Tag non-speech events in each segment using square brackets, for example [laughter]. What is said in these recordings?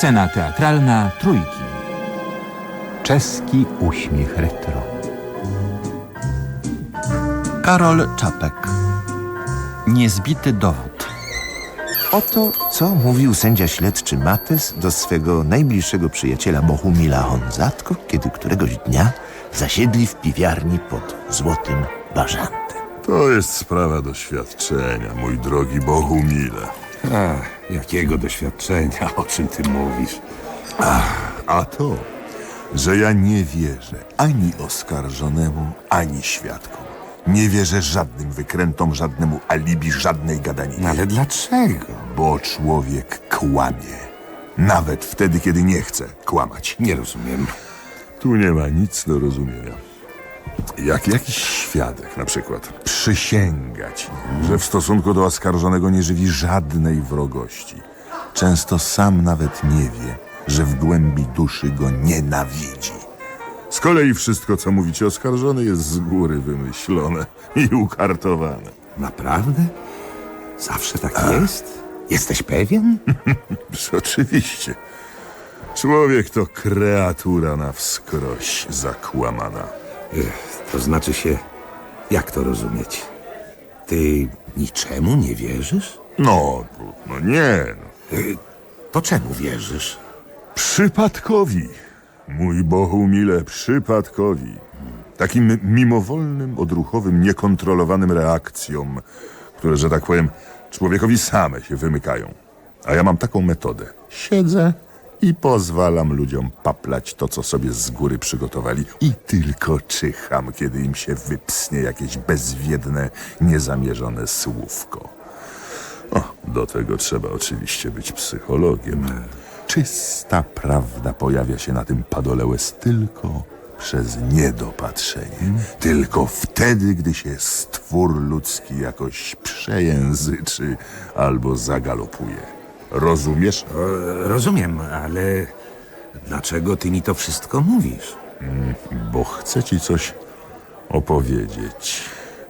Scena teatralna Trójki. Czeski uśmiech retro. Karol Czapek. Niezbity dowód. Oto co mówił sędzia śledczy Mates do swego najbliższego przyjaciela Bohumila Honzatko, kiedy któregoś dnia zasiedli w piwiarni pod złotym bażantem. To jest sprawa doświadczenia, mój drogi Bohumile. A, jakiego doświadczenia? O czym ty mówisz? A to, że ja nie wierzę ani oskarżonemu, ani świadkom. Nie wierzę żadnym wykrętom, żadnemu alibi, żadnej gadaninie. No ale dlaczego? Bo człowiek kłamie. Nawet wtedy, kiedy nie chce kłamać. Nie rozumiem. Tu nie ma nic do rozumienia. Jak jakiś świadek na przykład przysięga ci, że w stosunku do oskarżonego nie żywi żadnej wrogości. Często sam nawet nie wie, że w głębi duszy go nienawidzi. Z kolei wszystko, co mówi ci oskarżony, jest z góry wymyślone i ukartowane. Naprawdę? Zawsze tak jest? Jesteś pewien? [laughs] Oczywiście. Człowiek to kreatura na wskroś zakłamana. To znaczy się, jak to rozumieć? Ty niczemu nie wierzysz? No, no nie. To czemu wierzysz? Przypadkowi, mój Bohumile, przypadkowi. Takim mimowolnym, odruchowym, niekontrolowanym reakcjom, które, że tak powiem, człowiekowi same się wymykają. A ja mam taką metodę. Siedzę i pozwalam ludziom paplać to, co sobie z góry przygotowali i tylko czyham, kiedy im się wypsnie jakieś bezwiedne, niezamierzone słówko. O, do tego trzeba oczywiście być psychologiem. Czysta prawda pojawia się na tym padole łez tylko przez niedopatrzenie. Tylko wtedy, gdy się stwór ludzki jakoś przejęzyczy albo zagalopuje. Rozumiesz? O, rozumiem, ale dlaczego ty mi to wszystko mówisz? Bo chcę ci coś opowiedzieć.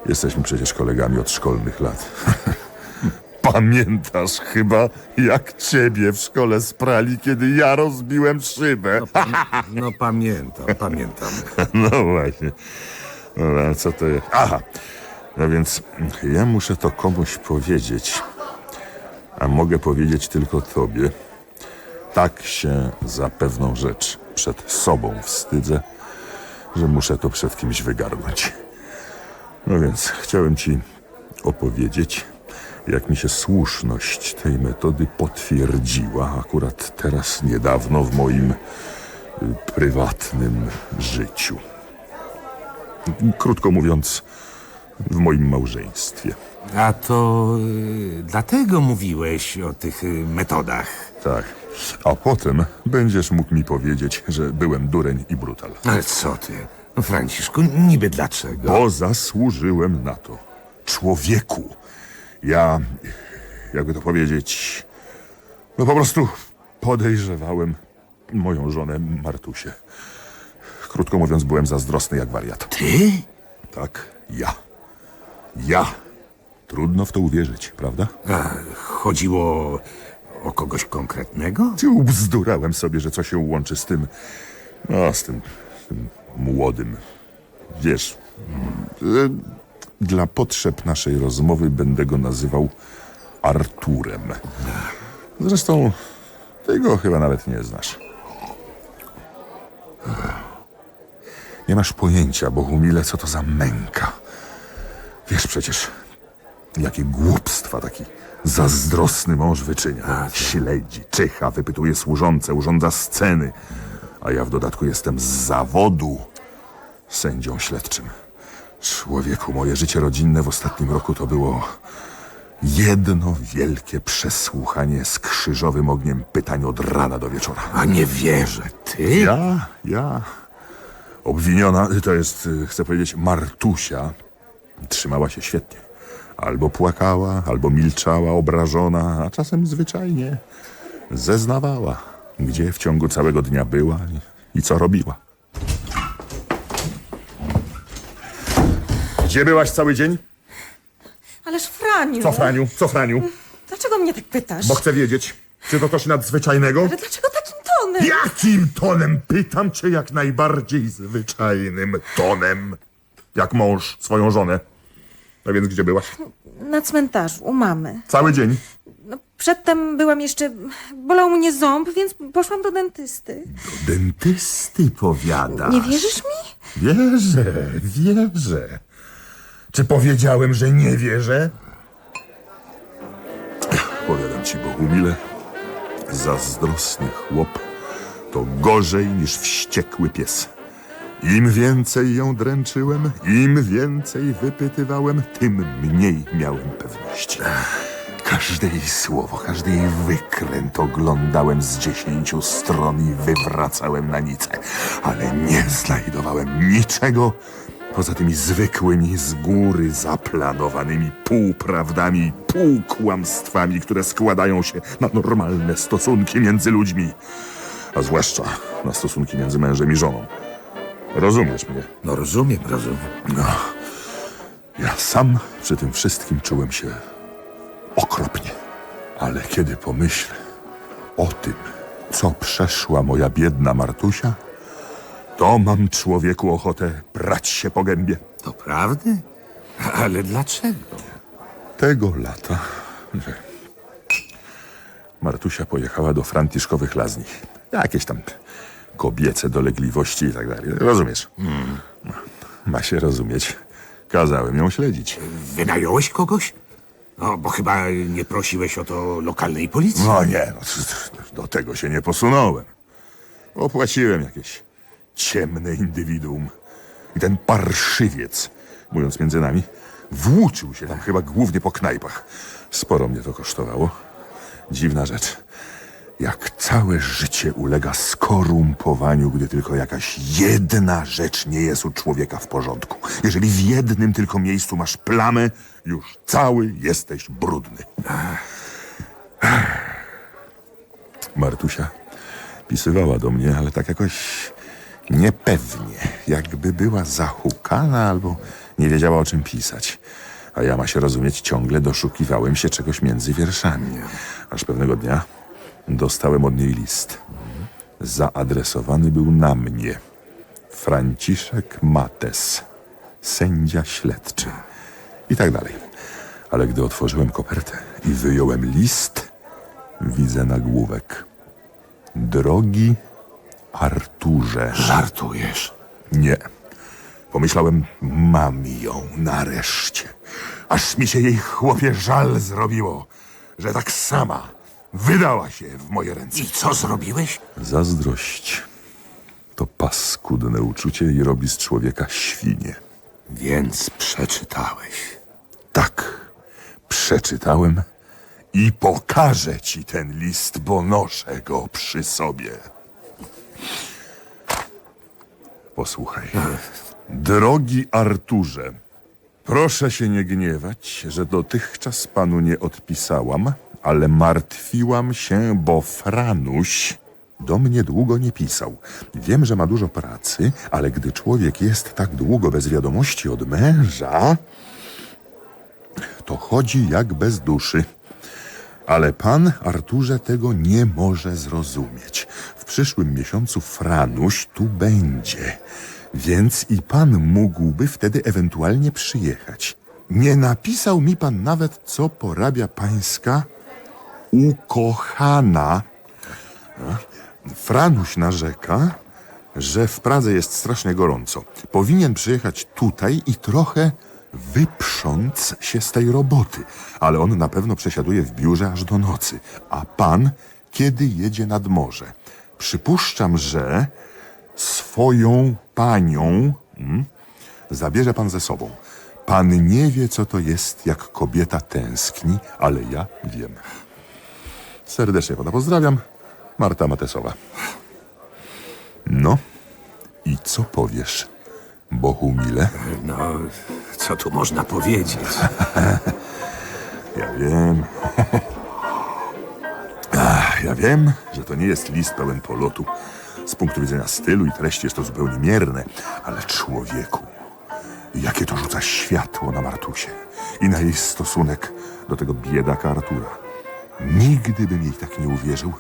Jesteśmy przecież kolegami od szkolnych lat. [laughs] Pamiętasz chyba, jak ciebie w szkole sprali, kiedy ja rozbiłem szybę? No pamiętam, pamiętam. [laughs] No właśnie. No, a co to jest? Aha. No więc ja muszę to komuś powiedzieć. A mogę powiedzieć tylko tobie. Tak się za pewną rzecz przed sobą wstydzę, że muszę to przed kimś wygarnąć. No więc chciałem ci opowiedzieć, jak mi się słuszność tej metody potwierdziła akurat teraz niedawno w moim y, prywatnym życiu. Krótko mówiąc, w moim małżeństwie. A to y, dlatego mówiłeś o tych y, metodach. Tak. A potem będziesz mógł mi powiedzieć, że byłem dureń i brutal. Ale co ty? No, Franciszku, niby dlaczego? Bo zasłużyłem na to. Człowieku. Ja, jakby to powiedzieć, no po prostu podejrzewałem moją żonę Martusię. Krótko mówiąc, byłem zazdrosny jak wariat. Ty? Tak, ja. Ja. Trudno w to uwierzyć, prawda? A, chodziło o kogoś konkretnego? Ty ubzdurałem sobie, że co się łączy z tym, no, z tym, tym młodym. Wiesz, e, dla potrzeb naszej rozmowy będę go nazywał Arturem. Zresztą ty go chyba nawet nie znasz. Nie masz pojęcia, Bohumile, co to za męka. Wiesz przecież, jakie głupstwa taki zazdrosny mąż wyczynia. Śledzi, czyha, wypytuje służące, urządza sceny. A ja w dodatku jestem z zawodu sędzią śledczym. Człowieku, moje życie rodzinne w ostatnim roku to było jedno wielkie przesłuchanie z krzyżowym ogniem pytań od rana do wieczora. A nie wierzę. Ty? Ja, ja, obwiniona, to jest, chcę powiedzieć, Martusia, trzymała się świetnie. Albo płakała, albo milczała, obrażona, a czasem zwyczajnie zeznawała, gdzie w ciągu całego dnia była i, co robiła. Gdzie byłaś cały dzień? Ależ Franiu! Co, Franiu? Co, Franiu? Dlaczego mnie tak pytasz? Bo chcę wiedzieć, czy to coś nadzwyczajnego? Ale dlaczego tak tonem. Jakim tonem? Pytam cię jak najbardziej zwyczajnym tonem. Jak mąż swoją żonę. A więc gdzie byłaś? Na cmentarzu, u mamy. Cały dzień. No, przedtem byłam jeszcze... Bolał mnie ząb, więc poszłam do dentysty. Dentysty powiada. Nie wierzysz mi? Wierzę, wierzę. Czy powiedziałem, że nie wierzę? Powiadam ci, Bohumile, zazdrosny chłop to gorzej niż wściekły pies. Im więcej ją dręczyłem, im więcej wypytywałem, tym mniej miałem pewności. Każde jej słowo, każdy jej wykręt oglądałem z dziesięciu stron i wywracałem na nicę, ale nie znajdowałem niczego poza tymi zwykłymi z góry zaplanowanymi półprawdami i półkłamstwami, które składają się na normalne stosunki między ludźmi, a zwłaszcza na stosunki między mężem i żoną. Rozumiesz mnie? No rozumiem, rozumiem. Ja sam przy tym wszystkim czułem się okropnie. Ale kiedy pomyślę o tym, co przeszła moja biedna Martusia, to mam człowieku ochotę brać się po gębie. To prawdy? Ale dlaczego? Tego lata, że Martusia pojechała do franciszkowych lazni. Jakieś tam kobiece dolegliwości i tak dalej. Rozumiesz? Ma się rozumieć. Kazałem ją śledzić. Wynająłeś kogoś? No, bo chyba nie prosiłeś o to lokalnej policji. No nie, no, c- c- do tego się nie posunąłem. Opłaciłem jakieś ciemne indywiduum. I ten parszywiec, mówiąc między nami, włóczył się tam chyba głównie po knajpach. Sporo mnie to kosztowało. Dziwna rzecz. Jak całe życie ulega skorumpowaniu, gdy tylko jakaś jedna rzecz nie jest u człowieka w porządku. Jeżeli w jednym tylko miejscu masz plamę, już cały jesteś brudny. Martusia pisywała do mnie, ale tak jakoś niepewnie, jakby była zahukana albo nie wiedziała o czym pisać. A ja ma się rozumieć, ciągle doszukiwałem się czegoś między wierszami. Aż pewnego dnia dostałem od niej list. Zaadresowany był na mnie. Franciszek Mates, sędzia śledczy. I tak dalej. Ale gdy otworzyłem kopertę i wyjąłem list, widzę nagłówek. Drogi Arturze. Żartujesz. Nie. Pomyślałem, mam ją nareszcie. Aż mi się jej chłopie żal zrobiło, że tak sama wydała się w moje ręce. I co zrobiłeś? Zazdrość to paskudne uczucie i robi z człowieka świnie. Więc przeczytałeś. Tak, przeczytałem i pokażę ci ten list, bo noszę go przy sobie. Posłuchaj. Drogi Arturze, proszę się nie gniewać, że dotychczas panu nie odpisałam, ale martwiłam się, bo Franuś do mnie długo nie pisał. Wiem, że ma dużo pracy, ale gdy człowiek jest tak długo bez wiadomości od męża, to chodzi jak bez duszy. Ale pan, Arturze, tego nie może zrozumieć. W przyszłym miesiącu Franuś tu będzie, więc i pan mógłby wtedy ewentualnie przyjechać. Nie napisał mi pan nawet, co porabia pańska ukochana. Franuś narzeka, że w Pradze jest strasznie gorąco. Powinien przyjechać tutaj i trochę wyprząc się z tej roboty, ale on na pewno przesiaduje w biurze aż do nocy. A pan kiedy jedzie nad morze? Przypuszczam, że swoją panią mm, zabierze pan ze sobą. Pan nie wie, co to jest, jak kobieta tęskni, ale ja wiem. Serdecznie pana pozdrawiam. Marta Matesowa. No i co powiesz, Bohumile? No, co tu można powiedzieć? [laughs] Ja wiem. [laughs] Ach, ja wiem, że to nie jest list pełen polotu. Z punktu widzenia stylu i treści jest to zupełnie mierne, ale człowieku, jakie to rzuca światło na Martusie i na jej stosunek do tego biedaka Artura. Nigdy bym jej tak nie uwierzył,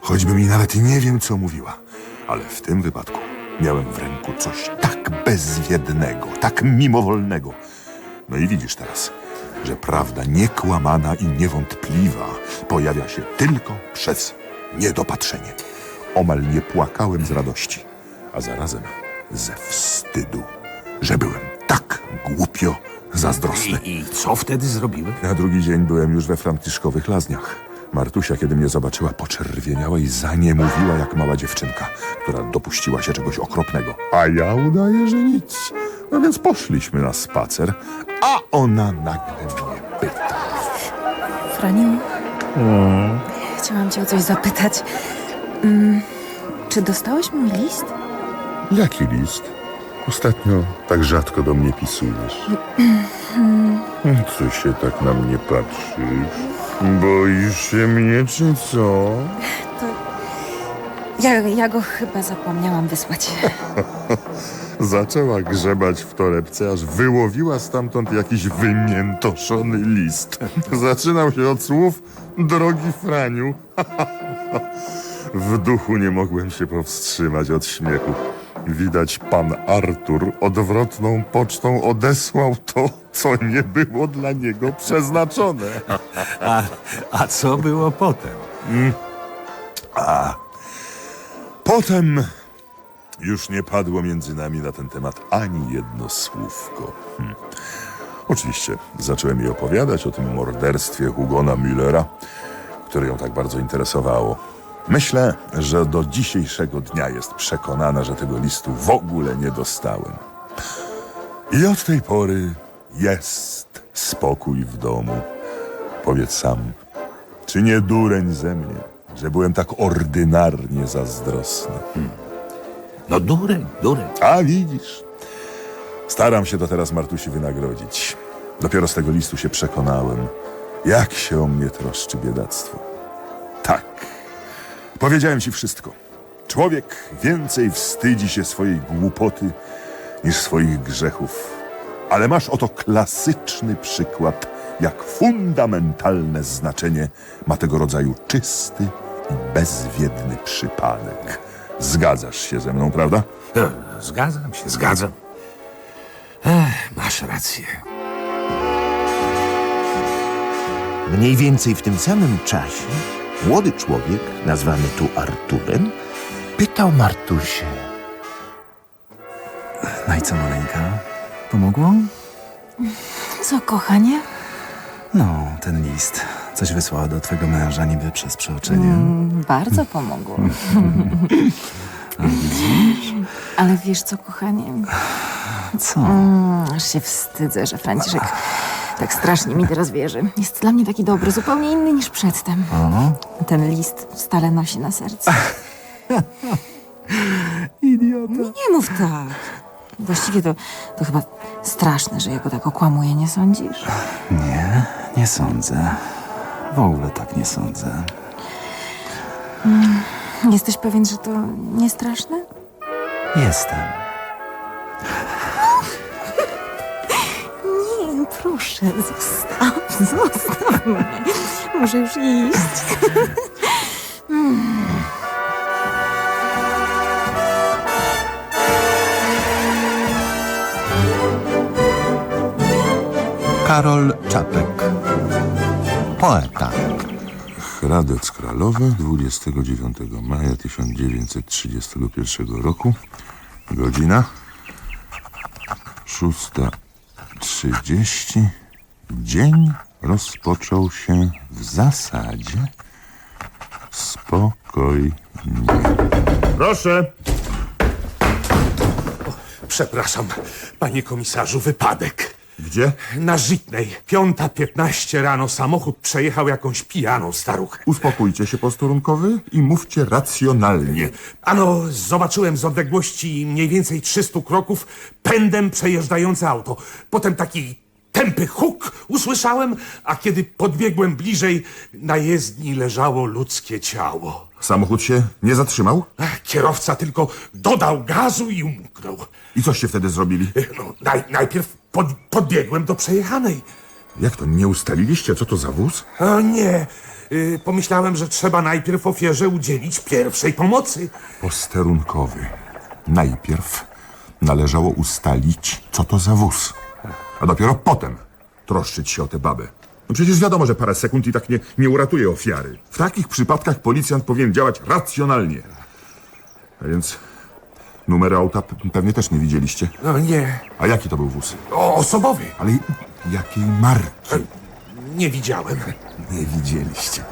choćby mi nawet nie wiem, co mówiła. Ale w tym wypadku miałem w ręku coś tak bezwiednego, tak mimowolnego. No i widzisz teraz, że prawda niekłamana i niewątpliwa pojawia się tylko przez niedopatrzenie. Omal nie płakałem z radości, a zarazem ze wstydu, że byłem tak głupio zazdrosny. I, I co wtedy zrobiłeś? Na drugi dzień byłem już we franciszkowych lazniach. Martusia, kiedy mnie zobaczyła, poczerwieniała i zaniemowiła jak mała dziewczynka, która dopuściła się czegoś okropnego. A ja udaję, że nic. No więc poszliśmy na spacer, a ona nagle mnie pyta. Franiu, chciałam cię o coś zapytać. Mm, czy dostałeś mój list? Jaki list? Ostatnio tak rzadko do mnie pisujesz. Co się tak na mnie patrzysz? Boisz się mnie, czy co? Ja, ja go chyba zapomniałam wysłać. [laughs] Zaczęła grzebać w torebce, aż wyłowiła stamtąd jakiś wymiętoszony list. [laughs] Zaczynał się od słów Drogi Franiu. [laughs] w duchu nie mogłem się powstrzymać od śmiechu. Widać, pan Artur odwrotną pocztą odesłał to, co nie było dla niego przeznaczone. [laughs] A, a co było potem? Potem już nie padło między nami na ten temat ani jedno słówko. Hm. Oczywiście zacząłem jej opowiadać o tym morderstwie Hugona Müllera, które ją tak bardzo interesowało. Myślę, że do dzisiejszego dnia jest przekonana, że tego listu w ogóle nie dostałem. I od tej pory jest spokój w domu. Powiedz sam, czy nie dureń ze mnie, że byłem tak ordynarnie zazdrosny? No dureń, dureń. A widzisz, staram się to teraz Martusi wynagrodzić. Dopiero z tego listu się przekonałem, jak się o mnie troszczy biedactwo. Tak, powiedziałem ci wszystko. Człowiek więcej wstydzi się swojej głupoty niż swoich grzechów. Ale masz oto klasyczny przykład, jak fundamentalne znaczenie ma tego rodzaju czysty i bezwiedny przypadek. Zgadzasz się ze mną, prawda? E, Zgadzam się, zgadzam. Ech, masz rację. Mniej więcej w tym samym czasie młody człowiek, nazwany tu Arturem, pytał Martusię. No i co, maleńka? Pomogło? Co, kochanie? No, ten list. Coś wysłała do twego męża niby przez przeoczenie. Bardzo pomogło. [laughs] Ale wiesz co, kochanie? Co? Mm, Aż się wstydzę, że Franciszek tak strasznie mi teraz wierzy. Jest dla mnie taki dobry, zupełnie inny niż przedtem. Ten list stale nosi na sercu. [laughs] Idiota. Nie mów tak. Właściwie to, to chyba straszne, że ja go tak okłamuję, nie sądzisz? Nie, nie sądzę. W ogóle tak nie sądzę. Jesteś pewien, że to nie straszne? Jestem. Proszę, zostaw, [laughs] zostaw mnie. Muszę już iść. Karol Czapek. Poeta. Hradec Kralowy 29 maja 1931 roku. Godzina 6.30. Dzień rozpoczął się w zasadzie spokojnie. Proszę. Przepraszam, panie komisarzu, wypadek. Gdzie? Na Żytnej, piąta piętnaście rano samochód przejechał jakąś pijaną staruchę. Uspokójcie się posturunkowy i mówcie racjonalnie. Ano, zobaczyłem z odległości mniej więcej 300 kroków pędem przejeżdżające auto. Potem taki tępy huk usłyszałem, a kiedy podbiegłem bliżej, na jezdni leżało ludzkie ciało. Samochód się nie zatrzymał? Kierowca tylko dodał gazu i umknął. I coście wtedy zrobili? No, naj, najpierw pod, podbiegłem do przejechanej. Jak to, nie ustaliliście, co to za wóz? O nie, y, pomyślałem, że trzeba najpierw ofierze udzielić pierwszej pomocy. Posterunkowy. Najpierw należało ustalić, co to za wóz. A dopiero potem troszczyć się o tę babę. No przecież wiadomo, że parę sekund i tak nie, nie uratuje ofiary. W takich przypadkach policjant powinien działać racjonalnie. A więc numeru auta p- pewnie też nie widzieliście. No nie, A jaki to był wóz? o, osobowy. Ale jakiej marki? Nie widziałem. Nie widzieliście.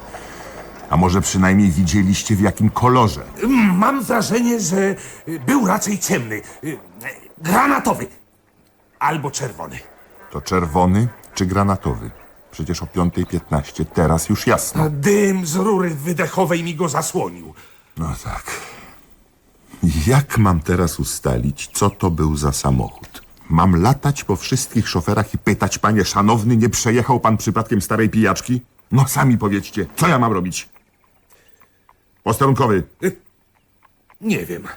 A może przynajmniej widzieliście w jakim kolorze? Mam wrażenie, że y, był raczej ciemny. y, Granatowy. Albo czerwony. To czerwony czy granatowy? Przecież o 5.15 teraz już jasno. A dym z rury wydechowej mi go zasłonił. No tak. Jak mam teraz ustalić, co to był za samochód? Mam latać po wszystkich szoferach i pytać, panie szanowny, nie przejechał pan przypadkiem starej pijaczki? No sami powiedzcie, co ja mam robić? Posterunkowy, Nie wiem.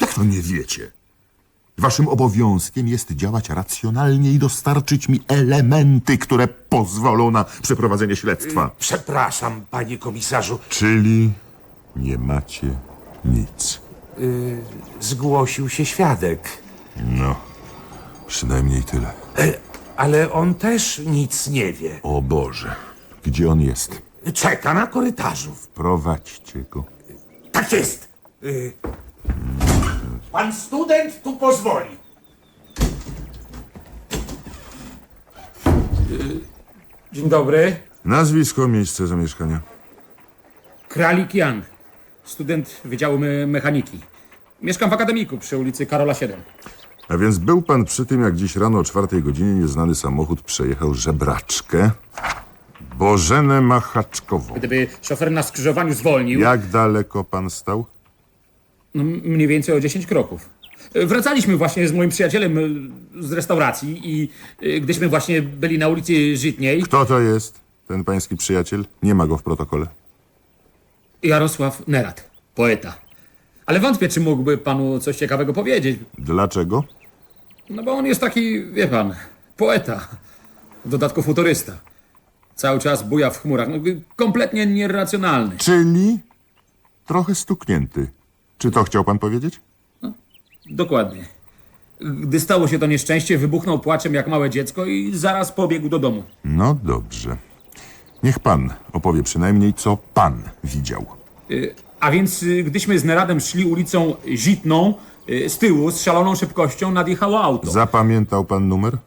jak to nie wiecie? Waszym obowiązkiem jest działać racjonalnie i dostarczyć mi elementy, które pozwolą na przeprowadzenie śledztwa. Przepraszam, panie komisarzu. Czyli nie macie nic. Zgłosił się świadek. No, przynajmniej tyle. Ale on też nic nie wie. O Boże, gdzie on jest? Czeka na korytarzu. Prowadźcie go. Tak jest. Y... Pan student tu pozwoli. Dzień dobry. Nazwisko, miejsce zamieszkania. Kralik Jan, student Wydziału Me- Mechaniki. Mieszkam w akademiku przy ulicy Karola 7. A więc był pan przy tym, jak dziś rano o czwartej godzinie nieznany samochód przejechał żebraczkę Bożenę Machaczkową. Gdyby szofer na skrzyżowaniu zwolnił, Jak daleko pan stał? no, mniej więcej o 10 kroków. E, Wracaliśmy właśnie z moim przyjacielem e, z restauracji i e, gdyśmy właśnie byli na ulicy Żytniej, Kto to jest? Ten pański przyjaciel? Nie ma go w protokole. Jarosław Nerat, poeta. Ale wątpię, czy mógłby panu coś ciekawego powiedzieć. Dlaczego? No bo on jest taki, wie pan, poeta. W dodatku futurysta. Cały czas buja w chmurach. No, kompletnie nieracjonalny. Czyli trochę stuknięty. Czy to chciał pan powiedzieć? Dokładnie. Gdy stało się to nieszczęście, wybuchnął płaczem jak małe dziecko i zaraz pobiegł do domu. No dobrze. Niech pan opowie przynajmniej, co pan widział. Y, A więc, y, gdyśmy z Neradem szli ulicą Zitną, y, z tyłu, z szaloną szybkością nadjechało auto. Zapamiętał pan numer?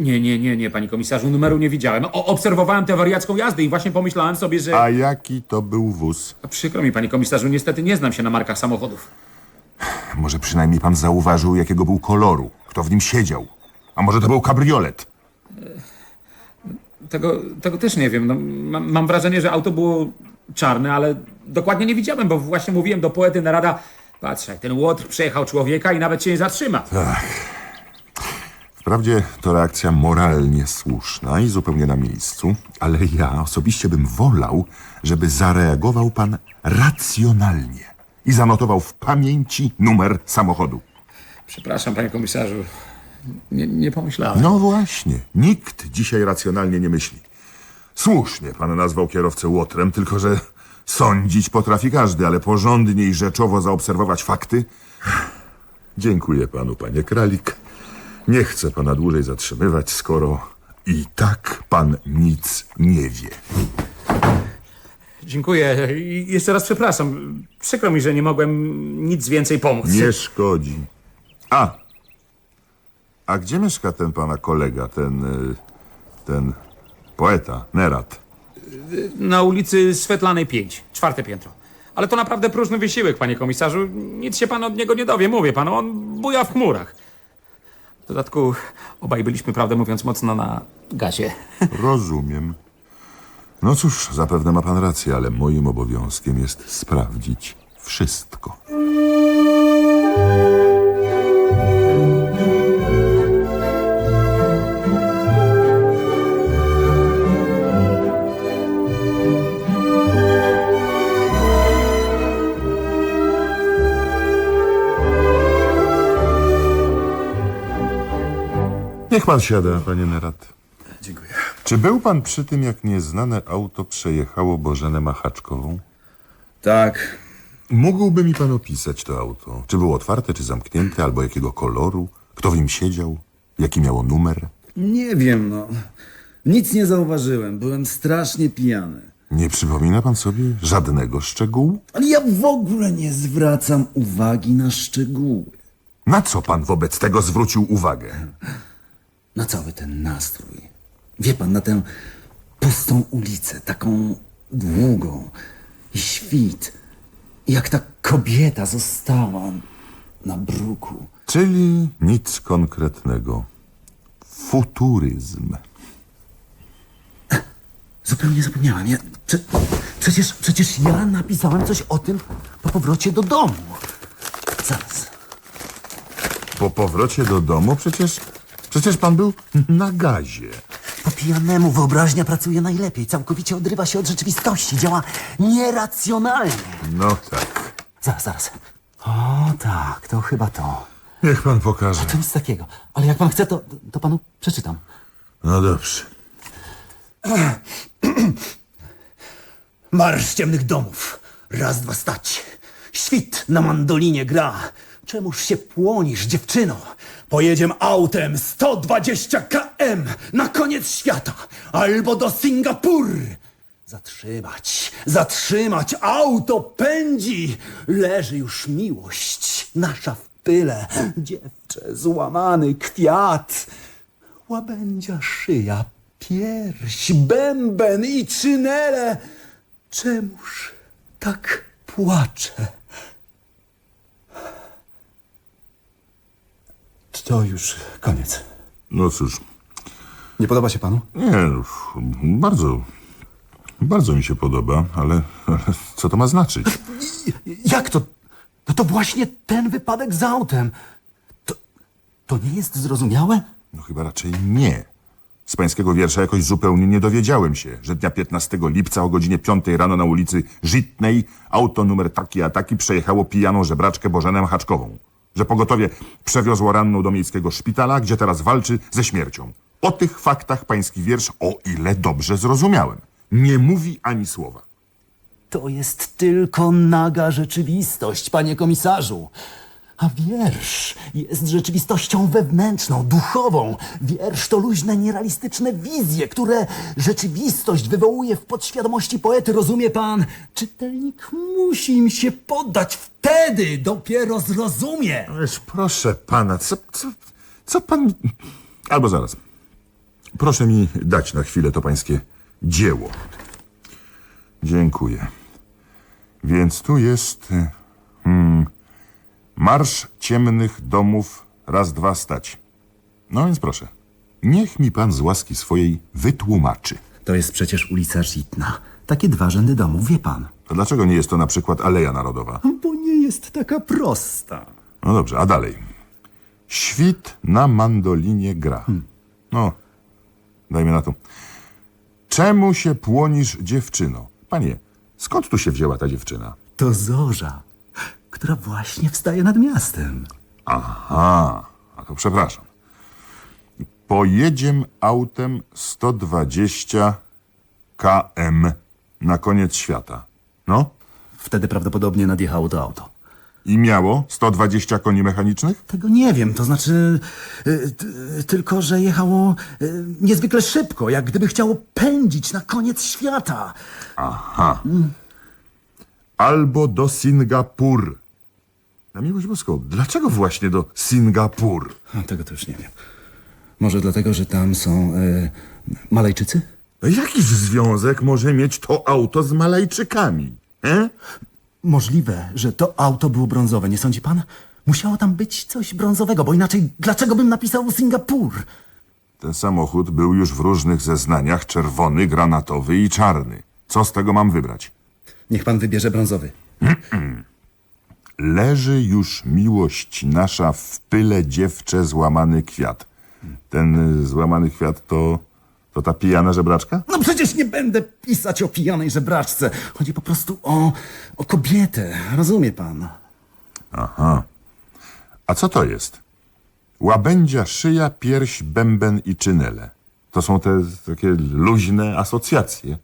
Nie, nie, nie, nie, panie komisarzu, numeru nie widziałem. O, obserwowałem tę wariacką jazdę i właśnie pomyślałem sobie, że... A jaki to był wóz? Przykro mi, panie komisarzu, niestety nie znam się na markach samochodów. Może przynajmniej pan zauważył, jakiego był koloru, kto w nim siedział. A może to był kabriolet? Tego, tego też nie wiem. No, mam, mam wrażenie, że auto było czarne, ale dokładnie nie widziałem, bo właśnie mówiłem do poety Nerada, patrzaj, ten łotr przejechał człowieka i nawet się nie zatrzyma. Wprawdzie to reakcja moralnie słuszna i zupełnie na miejscu, ale ja osobiście bym wolał, żeby zareagował pan racjonalnie i zanotował w pamięci numer samochodu. Przepraszam, panie komisarzu. Nie, nie pomyślałem. No właśnie, nikt dzisiaj racjonalnie nie myśli. Słusznie pan nazwał kierowcę łotrem, tylko że sądzić potrafi każdy, ale porządnie i rzeczowo zaobserwować fakty. Dziękuję panu, panie Kralik. Nie chcę pana dłużej zatrzymywać, skoro i tak pan nic nie wie. Dziękuję i jeszcze raz przepraszam. Przykro mi, że nie mogłem nic więcej pomóc. Nie szkodzi. A! A gdzie mieszka ten pana kolega, ten. y, ten poeta, Nerat? Na ulicy Swetlanej 5, czwarte piętro. Ale to naprawdę próżny wysiłek, panie komisarzu. Nic się pan od niego nie dowie, mówię panu, on buja w chmurach. W dodatku obaj byliśmy, prawdę mówiąc, mocno na gazie. [laughs] Rozumiem. No cóż, zapewne ma pan rację, ale moim obowiązkiem jest sprawdzić wszystko. Niech pan siada, panie Nerat. Dziękuję. Czy był pan przy tym, jak nieznane auto przejechało Bożenę Machaczkową? Tak, Mógłby mi pan opisać to auto? Czy było otwarte, czy zamknięte, albo jakiego koloru? Kto w nim siedział? Jaki miało numer? nie wiem, no. Nic nie zauważyłem. Byłem strasznie pijany. Nie przypomina pan sobie żadnego szczegółu? Ale ja w ogóle nie zwracam uwagi na szczegóły. Na co pan wobec tego zwrócił uwagę? Na cały ten nastrój. Wie pan, na tę pustą ulicę, taką długą i świt. Jak ta kobieta została na bruku. Czyli nic konkretnego. Futuryzm. Zupełnie zapomniałem. Ja, prze, przecież, przecież ja napisałem coś o tym po powrocie do domu. Zaraz. Po powrocie do domu przecież... Przecież pan był na gazie. Po pijanemu wyobraźnia pracuje najlepiej. Całkowicie odrywa się od rzeczywistości. Działa nieracjonalnie. No tak. Zaraz, zaraz. O tak, to chyba to. Niech pan pokaże. To nic takiego. Ale jak pan chce, to, to panu przeczytam. No dobrze. Marsz ciemnych domów. Raz, dwa, stać. Świt na mandolinie gra. Czemuż się płonisz, dziewczyno? Pojedziemy autem 120 km na koniec świata. Albo do Singapur. Zatrzymać, zatrzymać, auto pędzi. Leży już miłość, nasza w pyle. Dziewczę, złamany kwiat. Łabędzia szyja, pierś, bęben i czynele. Czemuż tak płaczę? To już koniec. No cóż, Nie podoba się panu? nie, bardzo, bardzo mi się podoba, ale, ale co to ma znaczyć? Jak to? No to właśnie ten wypadek z autem. To, to nie jest zrozumiałe? No chyba raczej nie. Z pańskiego wiersza jakoś zupełnie nie dowiedziałem się, że dnia 15 lipca o godzinie 5 rano na ulicy Żitnej auto numer taki a taki przejechało pijaną żebraczkę Bożenę Machaczkową. Że pogotowie przewiozło ranną do miejskiego szpitala, gdzie teraz walczy ze śmiercią. O tych faktach pański wiersz, o ile dobrze zrozumiałem, nie mówi ani słowa. To jest tylko naga rzeczywistość, panie komisarzu. A wiersz jest rzeczywistością wewnętrzną, duchową. Wiersz to luźne, nierealistyczne wizje, które rzeczywistość wywołuje w podświadomości poety. Rozumie pan? Czytelnik musi im się poddać. Wtedy dopiero zrozumie. Ależ proszę pana, co, co, co pan... Albo zaraz. Proszę mi dać na chwilę to pańskie dzieło. Dziękuję. Więc tu jest... y, Hmm, marsz ciemnych domów, raz, dwa, stać. No więc proszę. Niech mi pan z łaski swojej wytłumaczy. To jest przecież ulica Żitna. Takie dwa rzędy domów, wie pan. To dlaczego nie jest to na przykład Aleja Narodowa? Jest taka prosta. No dobrze, a dalej. Świt na mandolinie gra. No, dajmy na to. Czemu się płonisz, dziewczyno? Panie, skąd tu się wzięła ta dziewczyna? To zorza, która właśnie wstaje nad miastem. Aha, a to przepraszam. Pojedziem autem 120 km na koniec świata. No, Wtedy prawdopodobnie nadjechało to auto. I miało 120 koni mechanicznych? Tego nie wiem, to znaczy y, t- tylko, że jechało y, niezwykle szybko, jak gdyby chciało pędzić na koniec świata. Albo do Singapur. Na miłość boską, dlaczego właśnie do Singapur? A, tego to już nie wiem. Może dlatego, że tam są y, Malajczycy? Jakiż związek może mieć to auto z Malajczykami? E? Możliwe, że to auto było brązowe, nie sądzi pan? Musiało tam być coś brązowego, bo inaczej dlaczego bym napisał Singapur? Ten samochód był już w różnych zeznaniach czerwony, granatowy i czarny. Co z tego mam wybrać? Niech pan wybierze brązowy. [clears throat] Leży już miłość nasza w pyle dziewczę złamany kwiat. Ten y, złamany kwiat to, to ta pijana żebraczka? No przecież nie będę pisać o pijanej żebraczce. Chodzi po prostu o, o kobietę. Rozumie pan? A co to jest? Łabędzia szyja, pierś, bęben i czynele. to są te takie luźne asocjacje.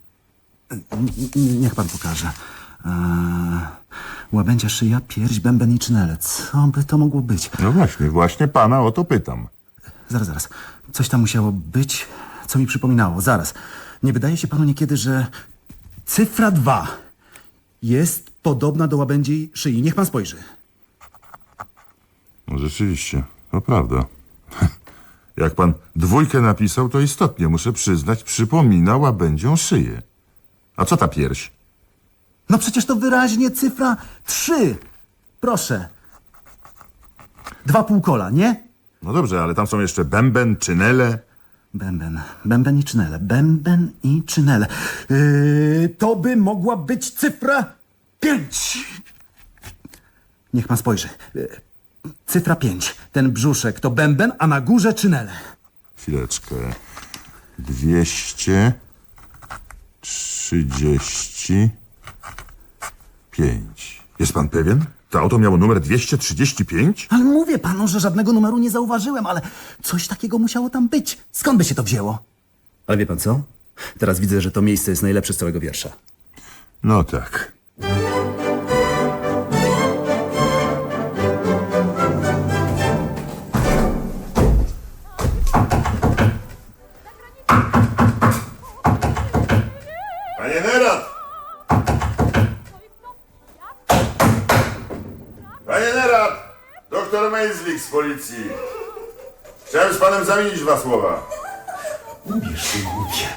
Niech pan pokaże. Eee, łabędzia szyja, pierś, bęben i czynelec. Co by to mogło być? No właśnie, właśnie pana o to pytam. Zaraz, zaraz. Coś tam musiało być, co mi przypominało. Zaraz. Nie wydaje się panu niekiedy, że cyfra 2 jest podobna do łabędziej szyi? Niech pan spojrzy. No rzeczywiście, to prawda. [laughs] Jak pan dwójkę napisał, to istotnie, muszę przyznać, przypomina łabędzią szyję. A co ta pierś? No przecież to wyraźnie cyfra 3. Proszę. Dwa półkola, nie? No dobrze, ale tam są jeszcze bęben, czynele. Bęben, bęben i czynele, bęben i czynele. Yy, to by mogła być cyfra 5. Niech pan spojrzy. Yy, cyfra 5. Ten brzuszek to bęben, a na górze czynele. Chwileczkę. Dwieście trzydzieści pięć. Jest pan pewien? To auto miało numer 235? Ale mówię panu, że żadnego numeru nie zauważyłem, ale coś takiego musiało tam być. Skąd by się to wzięło? Ale wie pan co? Teraz widzę, że to miejsce jest najlepsze z całego wiersza. No tak. Doktor Mejzlik z policji. Chciałem z panem zamienić dwa słowa. Uwierz, ty głupie.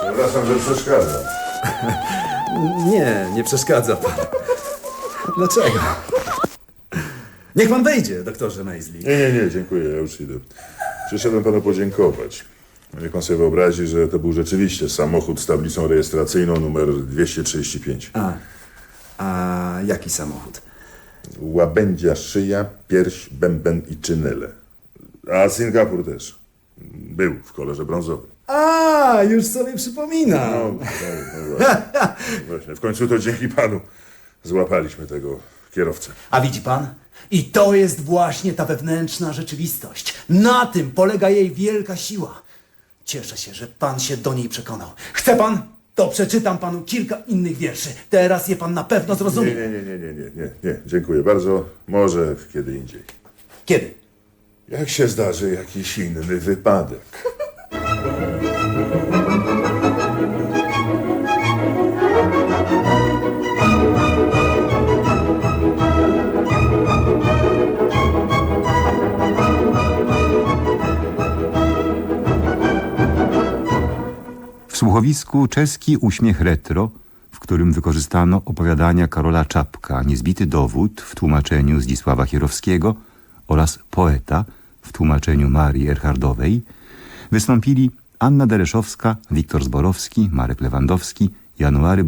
Przepraszam, że przeszkadzam. [laughs] Nie, nie przeszkadza pan. Dlaczego? Niech pan wejdzie, doktorze Maisley. Nie, nie, nie, dziękuję, ja już idę. Przyszedłem panu podziękować. Niech pan sobie wyobrazi, że to był rzeczywiście samochód z tablicą rejestracyjną numer 235. A, a jaki samochód? Łabędzia szyja, pierś, bęben i czynele. A Singapur też. Był w kolorze brązowym. A, już sobie przypominam. No, no, no właśnie. właśnie. W końcu to dzięki panu złapaliśmy tego kierowcę. A widzi pan? I to jest właśnie ta wewnętrzna rzeczywistość. Na tym polega jej wielka siła. Cieszę się, że pan się do niej przekonał. Chce pan? To przeczytam panu kilka innych wierszy. Teraz je pan na pewno Nie, zrozumie. nie, nie, nie, nie, nie, nie, nie. Dziękuję bardzo. Może kiedy indziej. Kiedy? Jak się zdarzy jakiś inny wypadek? [laughs] słuchowisku czeski uśmiech retro, w którym wykorzystano opowiadania Karola Czapka, niezbity dowód w tłumaczeniu Zdzisława Chierowskiego oraz poeta w tłumaczeniu Marii Erhardowej, wystąpili Anna Dereszowska, Wiktor Zborowski, Marek Lewandowski, January